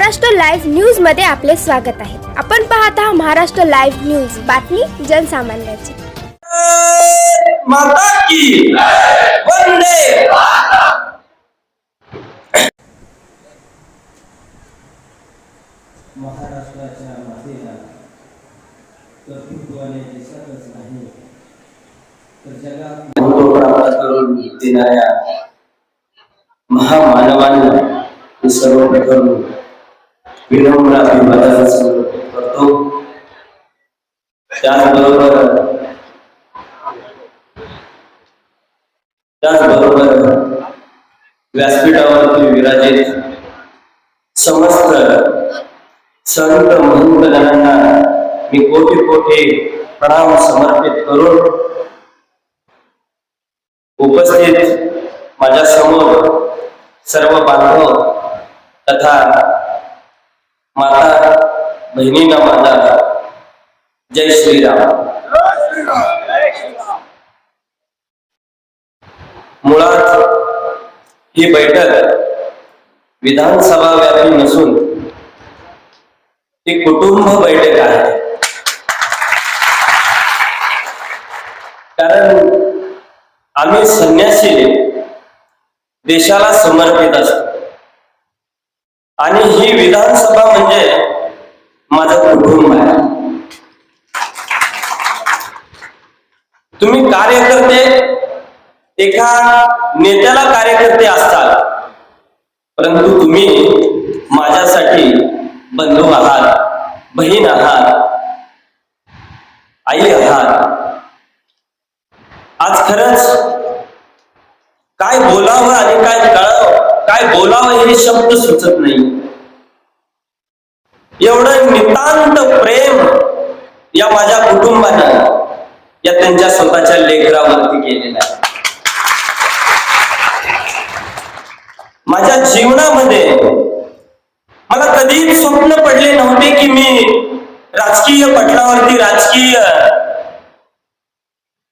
Maharashtra live न्यूजमध्ये आपले स्वागत आहे. आपण पाहत आहात महाराष्ट्र लाईव्ह न्यूज. बातमी जनसामान्याची. माता की वंदे महाराष्ट्राच्या मातेला कर्तृत्वाने दिसतच नाही. तर जगात प्राप्त करून देणाऱ्या महामानवांना सर्वप्रथम विनम्र अभिवादन समर्पित करतो त्याचबरोबर त्याचबरोबर व्यासपीठावरती विराजित समस्त संत महंतगणांना मी कोटी कोटी प्रणाम समर्पित करून उपस्थित माझ्यासमोर सर्व बांधव तथा माता बहिणींना म्हणतात जय श्रीराम. मुळात ही बैठक विधानसभा व्यापी नसून ही कुटुंब बैठक आहे. कारण आम्ही संन्यासी देशाला समर्पित असतो. आणि ही विधानसभा म्हणजे माझं कुटुंब आहे. तुम्ही कार्यकर्ते एका नेत्याला कार्यकर्ते असताल परंतु तुम्ही माझ्यासाठी बंधू आहात बहीण आहात आई आहात. आज खरंच काय बोलावं आणि काय काय बोलावं हे शब्द सुचत नाही. एवढं नितांत प्रेम या माझ्या कुटुंबानं या त्यांच्या स्वतःच्या लेकरावरती केलेलं आहे. माझ्या जीवनामध्ये मला कधीच स्वप्न पडले नव्हते की मी राजकीय पटलावरती राजकीय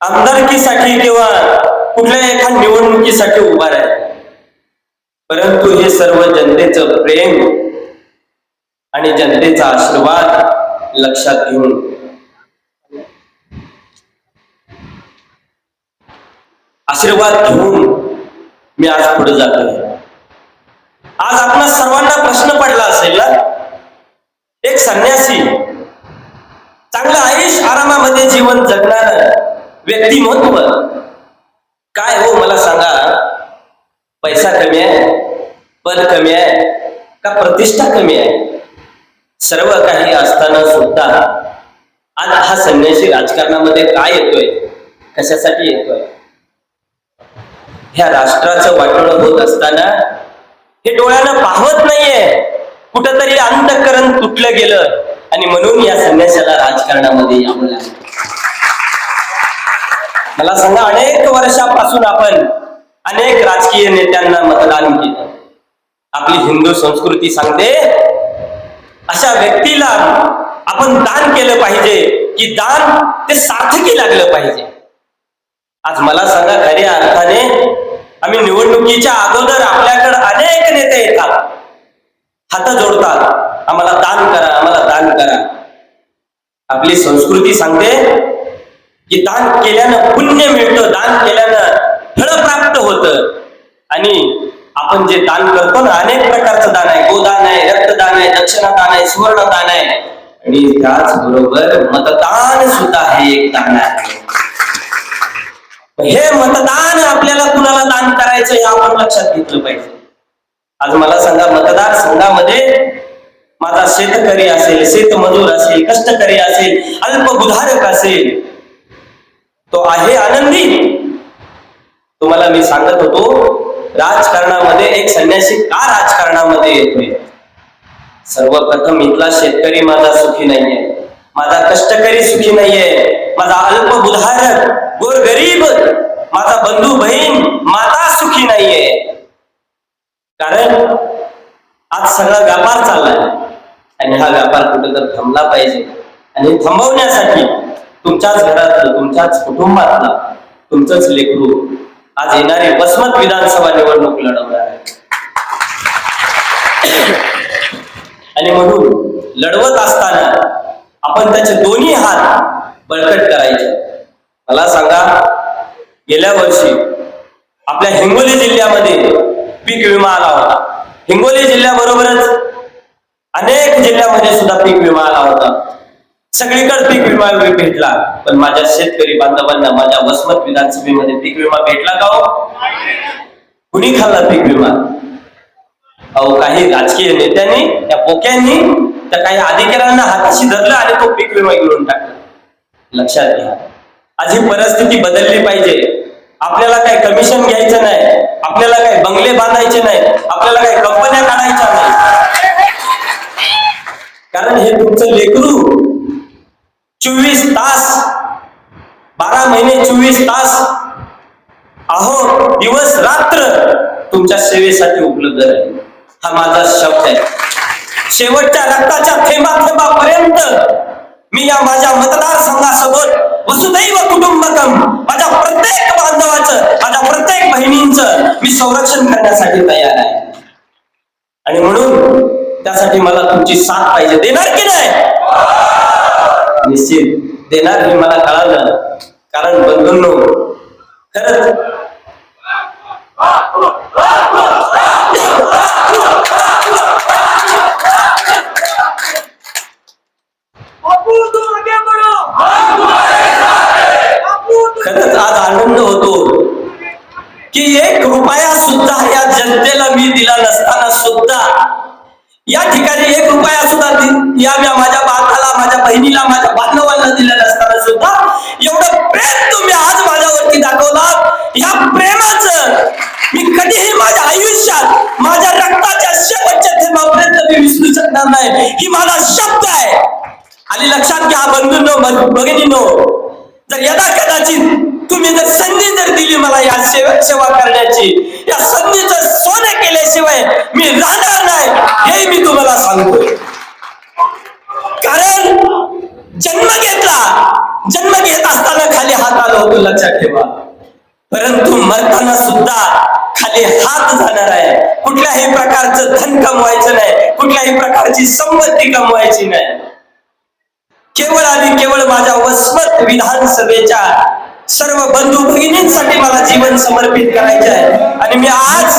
आमदारकीसाठी किंवा कुठल्या एका निवडणुकीसाठी उभा राहील परंतु हे सर्व जनतेचं प्रेम आणि जनतेचा आशीर्वाद लक्षात घेऊन. आशीर्वाद घेऊन मी आज पुढे जातोय. आज आपला सर्वांना प्रश्न पडला असेल ना? एक संन्यासी चांगलं आयुष आरामामध्ये जीवन जगणार व्यक्तिमत्व काय हो मला सांगा. पैसा कमी आहे पद कमी आहे का प्रतिष्ठा कमी आहे? सर्व काही असताना सुद्धा आज हा संन्यासी राजकारणामध्ये काय येतोय? कशासाठी येतोय? ह्या राष्ट्राचं वाटोळ होत असताना हे डोळ्यानं पाहत नाहीये. कुठंतरी अंतकरण तुटलं गेलं आणि म्हणून या संन्यासाला राजकारणामध्ये यावं लागलं. मला सांगा अनेक वर्षापासून आपण अनेक राजकीय नेत्यांना मतदान केलं आपली हिंदू संस्कृती सांगते अशा व्यक्तीला आपण दान केलं पाहिजे की दान ते सार्थकी लागलं पाहिजे. आज मला सांगा खऱ्या अर्थाने आम्ही निवडणुकीच्या अगोदर आपल्याकडे अनेक नेते येतात. हात जोडतात. आम्हाला दान करा आम्हाला दान करा. आपली संस्कृती सांगते की दान केल्यानं पुण्य मिळतं दान केल्यानं फळ प्राप्त होतं. आणि आपण जे दान करतो ना अनेक प्रकारचं दान आहे. गोदान आहे रक्तदान आहे दक्षिणादान आहे सुवर्णदान आहे. आणि त्याचबरोबर मतदान सुद्धा हे एक दान आहे. हे मतदान आपल्याला कुणाला दान करायचं हे आपण लक्षात घेतलं पाहिजे. आज मला सांगा मतदार संघामध्ये माझा शेतकरी असेल शेतमजूर असेल कष्टकरी असेल अल्पगुधारक असेल तो आहे आनंदी? तुम्हाला मी सांगत होतो राजकारणामध्ये एक संन्यासी का राजकारणामध्ये येतोय? सर्वप्रथम इथला शेतकरी माझा सुखी नाहीये. माझा कष्टकरी सुखी नाहीये. माझा अल्प बुधारक गोर गरीब माझा बंधू बहीण माता सुखी नाहीये. कारण आज सगळा व्यापार चाललाय आणि हा व्यापार कुठे तर थांबला पाहिजे. आणि थांबवण्यासाठी तुमच्याच घरातलं तुमच्याच कुटुंबातला तुमचंच लेकरू आज येणारी वसमत विधानसभा निवडणूक लढवणार आहे. आणि म्हणून लढवत असताना आपण त्याचे दोन्ही हात बळकट करायचे. मला सांगा गेल्या वर्षी आपल्या हिंगोली जिल्ह्यामध्ये पीक विमा आला होता. हिंगोली जिल्ह्याबरोबरच अनेक जिल्ह्यामध्ये सुद्धा पीक विमा आला होता. सगळीकडे पीक विमा भेटला. पण माझ्या शेतकरी बांधवांना माझ्या वसमत विधानसभेमध्ये पीक विमा भेटला का हो? कुणी खाल्ला पीक विमा? अहो काही राजकीय नेत्यांनी त्या पोक्यांनी त्या काही अधिकाऱ्यांना हाताशी धरलं आणि तो पीक विमा घेऊन टाकला. लक्षात घ्या. आज ही परिस्थिती बदलली पाहिजे. आपल्याला काही कमिशन घ्यायचं नाही. आपल्याला काही बंगले बांधायचे नाही. आपल्याला काही कंपन्या काढायच्या नाही. कारण हे तुमचं लेकरू चोवीस तास. बारा महिने चोवीस तास. अहो दिवस रात्र तुमच्या सेवेसाठी उपलब्ध राहील हा माझा शब्द आहे. शेवटच्या रक्ताच्या थेंबा थेंबापर्यंत मी या माझ्या मतदारसंघासोबत वसुदैव कुटुंबकम माझ्या प्रत्येक बांधवाचं माझ्या प्रत्येक बहिणींचं मी संरक्षण करण्यासाठी तयार आहे. आणि म्हणून त्यासाठी मला तुमची साथ पाहिजे. देणार की नाही? निश्चित. देणार हे मला कळालं कारण बंधूंनो खरंच खरंच आज आनंद होतो की एक रुपया सुद्धा या जनतेला मी दिला नसताना सुद्धा या ठिकाणी एक रुपया सुद्धा या माझ्या माझ्या बहिणीला माझ्या बांधवांना दिलेलं असताना सुद्धा एवढं प्रेम तुम्ही आज माझ्यावरती दाखवला या प्रेमाचं मी कधीही माझ्या आयुष्यात माझ्या रक्ताच्या शेवटच्या थेंबापर्यंत मी विसरू शकणार नाही. ही माझा शब्द आहे. आणि लक्षात घ्या बंधूंनो भगिनीनो भगिनींनो जर यदा कदाचित तुम्ही जर संधी जर दिली मला या सेवा सेवा करण्याची या संधीच सोने केल्याशिवाय मी राहणार नाही हे मी तुम्हाला सांगतोय. कारण जन्म घेतला. जन्म घेत असताना खाली हात आलो होतो लक्षात ठेवा. परंतु मरताना सुद्धा खाली हात जाणार आहे. कुठल्याही प्रकारचं धन कमवायचं नाही. कुठल्याही प्रकारची संपत्ती कमवायची नाही. केवळ आणि केवळ माझ्या वस्मत विधानसभेच्या सर्व बंधू भगिनींसाठी मला जीवन समर्पित करायचे आहे. आणि मी आज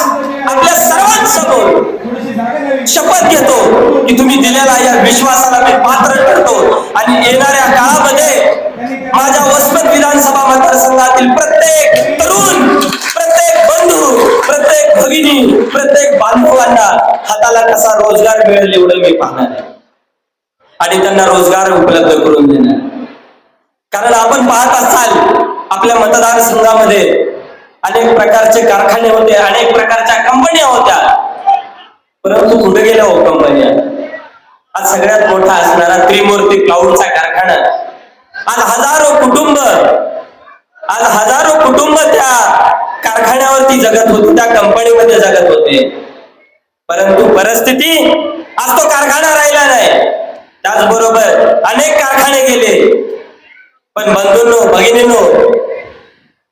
आपल्या सर्वांसमोर शपथ घेतो की तुम्ही दिलेला या विश्वासाला मी पात्र ठरतो. आणि येणाऱ्या काळामध्ये माझ्या वसमत विधानसभा मतदारसंघातील प्रत्येक तरुण प्रत्येक बंधू प्रत्येक भगिनी प्रत्येक बांधवांना हाताला कसा रोजगार मिळेल एवढं मी पाहणार आहे. आणि त्यांना रोजगार उपलब्ध करून देणार कारण आपण पाहत असाल आपल्या मतदारसंघामध्ये अनेक प्रकारचे कारखाने होते अनेक प्रकारच्या कंपन्या होत्या. परंतु कुठे गेल्या हो कंपन्या? आज सगळ्यात मोठा असणारा त्रिमूर्ती क्लाउडचा कारखाना. आज हजारो कुटुंब आज हजारो कुटुंब त्या कारखान्यावरती जगत होते त्या कंपनीमध्ये जगत होते. परंतु परिस्थिती आज तो कारखाना राहिला नाही. त्याचबरोबर अनेक कारखाने गेले. पण बंधूंनो भगिनींनो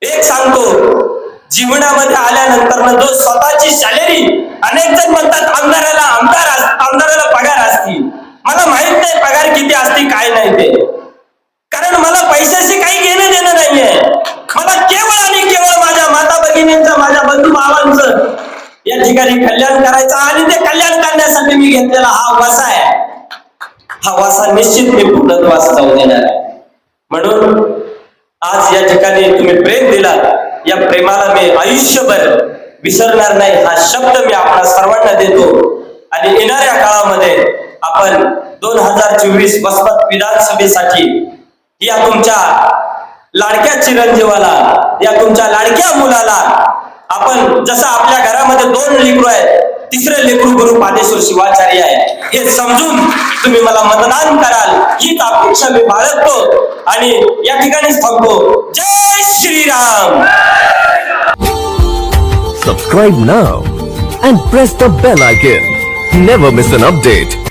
एक सांगतो जीवनामध्ये आल्यानंतर जो स्वतःची सॅलरी अनेक जण म्हणतात आमदाराला आमदार आमदाराला पगार असती. मला माहीत नाही पगार किती असती काय नाही ते. कारण मला पैशाशी काही घेणं देणं नाहीये. मला केवळ आणि केवळ माझ्या माता भगिनींचं माझ्या बंधू भावांचं या ठिकाणी कल्याण करायचं आणि ते कल्याण करण्यासाठी मी घेतलेला हा वसा आहे. हा वासा निश्चित मी पूर्णत्वास जाऊ देणार आहे. म्हणून आज या ठिकाणी तुम्ही प्रेम दिला या प्रेमाला मी आयुष्यभर विसरणार नाही हा शब्द मी आपल्या सर्वांना देतो. आणि येणाऱ्या काळामध्ये आपण दोन हजार चोवीस वसमत विधानसभेसाठी या तुमच्या लाडक्या चिरंजीवाला या तुमच्या लाडक्या मुलाला आपण जसं आपल्या घरामध्ये दोन लेकरू आहेत तिसरे लेकरू गुरु पादेश्वर शिवाचार्य आहे. हे समजून तुम्ही मला मतदान कराल. हीच अपेक्षा मी बाळगतो आणि या ठिकाणीच थांबतो. जय Shriram! Subscribe now and press the bell icon never miss an update